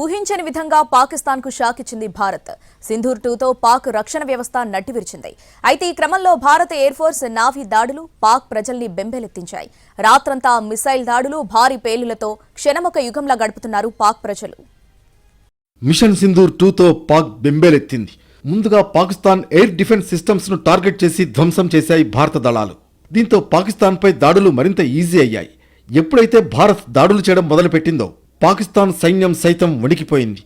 ఊహించని విధంగా పాకిస్తాన్కు షాక్ ఇచ్చింది భారత్. సింధూర్ టూతో పాక్ రక్షణ వ్యవస్థ నట్టివిరిచింది. అయితే ఈ క్రమంలో భారత ఎయిర్ ఫోర్స్ నావీ దాడులు పాక్ ప్రజల్ని బెంబేలెత్తించాయి. రాత్రంతా మిసైల్ దాడులు భారీ పేలులతో క్షణమొక యుగంలా గడుపుతున్నారు పాక్ ప్రజలు. మిషన్ సింధూర్ టూతో పాక్ బెంబేలెత్తింది. ముందుగా పాకిస్తాన్ ఎయిర్ డిఫెన్స్ సిస్టమ్స్ను టార్గెట్ చేసి ధ్వంసం చేశాయి భారత దళాలు. దీంతో పాకిస్తాన్పై దాడులు మరింత ఈజీ అయ్యాయి. ఎప్పుడైతే భారత్ దాడులు చేయడం మొదలుపెట్టిందో పాకిస్తాన్ సైన్యం సైతం వణికిపోయింది.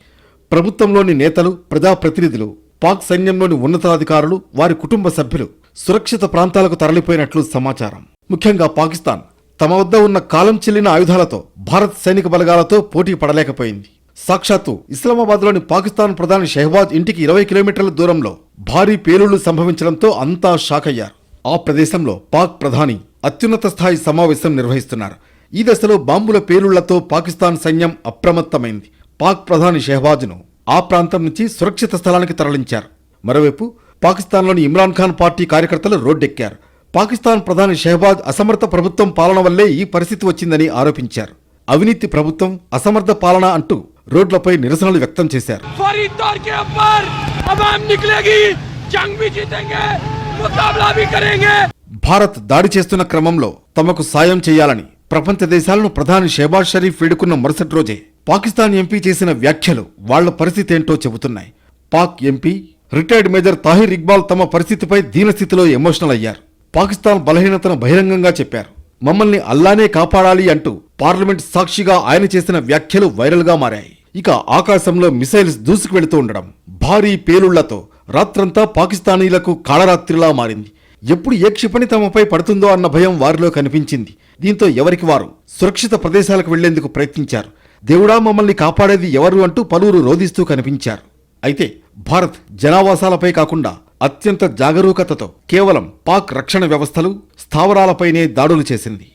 ప్రభుత్వంలోని నేతలు ప్రజాప్రతినిధులు పాక్ సైన్యంలోని ఉన్నతాధికారులు వారి కుటుంబ సభ్యులు సురక్షిత ప్రాంతాలకు తరలిపోయినట్లు సమాచారం. ముఖ్యంగా పాకిస్తాన్ తమ వద్ద ఉన్న కాలం చెల్లిన ఆయుధాలతో భారత్ సైనిక బలగాలతో పోటీ పడలేకపోయింది. సాక్షాత్తు ఇస్లామాబాద్లోని పాకిస్తాన్ ప్రధాని షెహబాజ్ ఇంటికి ఇరవై కిలోమీటర్ల దూరంలో భారీ పేలుళ్ళు సంభవించడంతో అంతా షాక్ అయ్యారు ఆ ప్రదేశంలో పాక్ ప్రధాని అత్యున్నత స్థాయి సమావేశం నిర్వహిస్తున్నారు. ఈ దశలో బాంబుల పేలుళ్ళతో పాకిస్తాన్ సైన్యం అప్రమత్తమైంది. పాక్ ప్రధాని షెహబాజ్ను ఆ ప్రాంతం నుంచి సురక్షిత స్థలానికి తరలించారు. మరోవైపు పాకిస్తాన్లోని ఇమ్రాన్ ఖాన్ పార్టీ కార్యకర్తలు రోడ్డెక్కారు. పాకిస్తాన్ ప్రధాని షెహబాజ్ అసమర్థ ప్రభుత్వం పాలన వల్లే ఈ పరిస్థితి వచ్చిందని ఆరోపించారు. అవినీతి ప్రభుత్వం అసమర్థ పాలన అంటూ రోడ్లపై నిరసనలు వ్యక్తం చేశారు. భారత్ దాడి చేస్తున్న క్రమంలో తమకు సాయం చేయాలని ప్రపంచ దేశాలను ప్రధాని షెబాజ్ షరీఫ్ వేడుకున్న మరుసటి రోజే పాకిస్తాన్ ఎంపీ చేసిన వ్యాఖ్యలు వాళ్ళ పరిస్థితి ఏంటో చెబుతున్నాయి. Pak MP retired major Tahir Iqbal తమ పరిస్థితిపై దీనస్థితిలో ఎమోషనల్ అయ్యారు. పాకిస్తాన్ బలహీనతను బహిరంగంగా చెప్పారు. మమ్మల్ని అల్లానే కాపాడాలి అంటూ పార్లమెంట్ సాక్షిగా ఆయన చేసిన వ్యాఖ్యలు వైరల్గా మారాయి. ఇక ఆకాశంలో మిసైల్స్ దూసుకు వెళుతూ ఉండడం భారీ పేలుళ్ళతో రాత్రంతా పాకిస్తానీలకు కాళరాత్రిలా మారింది. ఎప్పుడు ఏ క్షిపణి తమపై పడుతుందో అన్న భయం వారిలో కనిపించింది. దీంతో ఎవరికి వారు సురక్షిత ప్రదేశాలకు వెళ్ళేందుకు ప్రయత్నించారు. దేవుడా మమ్మల్ని కాపాడేది ఎవరు అంటూ పలువురు రోధిస్తూ కనిపించారు. అయితే భారత్ జనావాసాలపై కాకుండా అత్యంత జాగరూకతతో కేవలం పాక్ రక్షణ వ్యవస్థలు స్థావరాలపైనే దాడులు చేసింది.